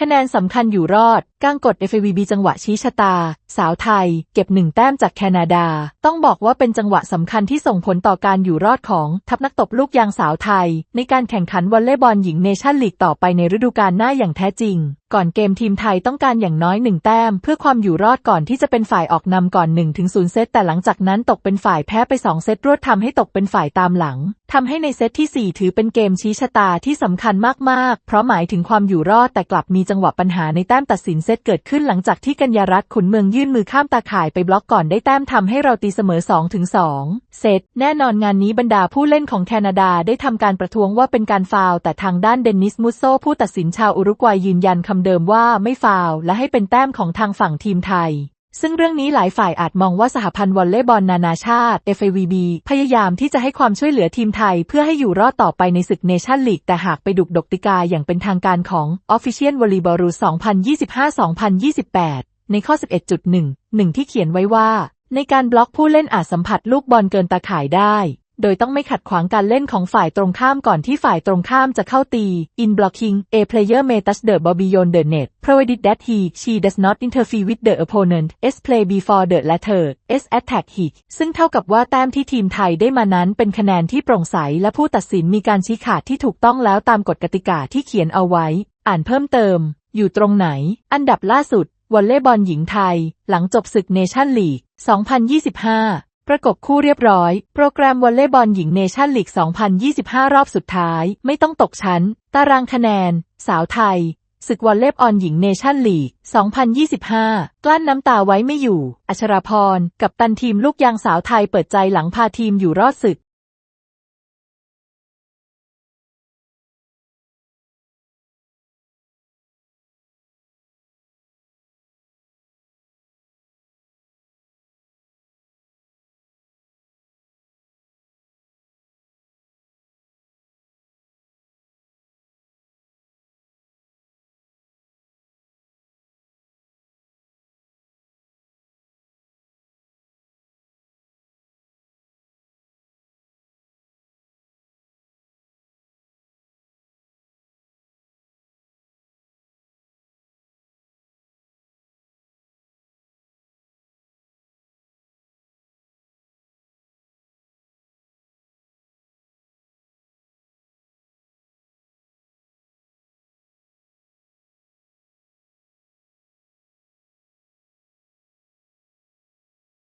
คะแนนสำคัญอยู่รอด ก้างกด FVB จังหวะชี้ชะตา สาวไทย เก็บหนึ่งแต้มจากแคนาดา ต้องบอกว่าเป็นจังหวะสำคัญที่ส่งผลต่อการอยู่รอดของทัพนักตบลูกยางสาวไทย ในการแข่งขันวอลเลย์บอลหญิงเนชั่นลีกต่อไปในฤดูกาลหน้าอย่างแท้จริงก่อนเกมทีมไทยต้องการอย่างน้อยหนึ่งแต้ม เพื่อความอยู่รอดก่อนที่จะเป็นฝ่ายออกนำก่อน1ถึง0เซตแต่หลังจากนั้นตกเป็นฝ่ายแพ้ไป 2 เซตรวดทำให้ตกเป็นฝ่ายตามหลังทำให้ในเซตที่ 4 ถือเป็นเกมชี้ชะตาที่สำคัญมาก ๆ เพราะหมายถึงความอยู่รอดแต่กลับมีจังหวะปัญหาในแต้มตัดสินเซตเกิดขึ้นหลังจากที่กัญญารัตน์ขุนเมืองยื่นมือข้ามตาข่ายไปบล็อกก่อนได้แต้มทำให้เราตีเสมอ2ถึง2เซตแน่นอนงานนี้บรรดาผู้เล่นของแคนาดาได้ทำการประท้วงว่าเป็นการฟาวแต่ทางด้านเดนนิสมุสโซผู้ตัดสินชาวอุรุกวัยยืนยันคำเดิมว่าไม่ฟาวและให้เป็นแต้มของทางฝั่งทีมไทย ซึ่งเรื่องนี้หลายฝ่ายอาจมองว่าสหพันธ์วอลเลย์บอลนานาชาติ FAVB พยายามที่จะให้ความช่วยเหลือทีมไทย เพื่อให้อยู่รอดต่อไปในศึกเนชั่นลีกแต่หากไปดุกดกติกาอย่างเป็นทางการของ Official Volleyball Rules 2025-2028 ในข้อ 11.1 1 ที่เขียนไว้ว่า ในการบล็อกผู้เล่นอาจสัมผัสลูกบอลเกินตาข่ายได้ โดยต้องไม่ขัดขวางการเล่นของฝ่ายตรงข้ามก่อนที่ฝ่ายตรงข้ามจะเข้าตี in blocking a player may touch the ball beyond the net provided that he she does not interfere with the opponent s play before the latter s attack he ซึ่งเท่ากับว่าแต้มที่ทีมไทยได้มานั้นเป็นคะแนนที่โปร่งใสและผู้ตัดสินมีการชี้ขาดที่ถูกต้องแล้วตามกฎกติกาที่เขียนเอาไว้ อ่านเพิ่มเติม อยู่ตรงไหน อันดับล่าสุดวอลเลย์บอลหญิงไทย หลังจบศึกเนชั่นลีก 2025 ประกบคู่เรียบร้อย โปรแกรมวอลเลย์บอลหญิงเนชั่นลีก 2025 รอบสุดท้าย ไม่ต้องตกชั้น ตารางคะแนน สาวไทย ศึกวอลเลย์บอลหญิงเนชั่นลีก 2025 กลั้นน้ำตาไว้ไม่อยู่ อัชราพร กับตันทีมลูกยางสาวไทยเปิดใจหลังพาทีมอยู่รอดศึก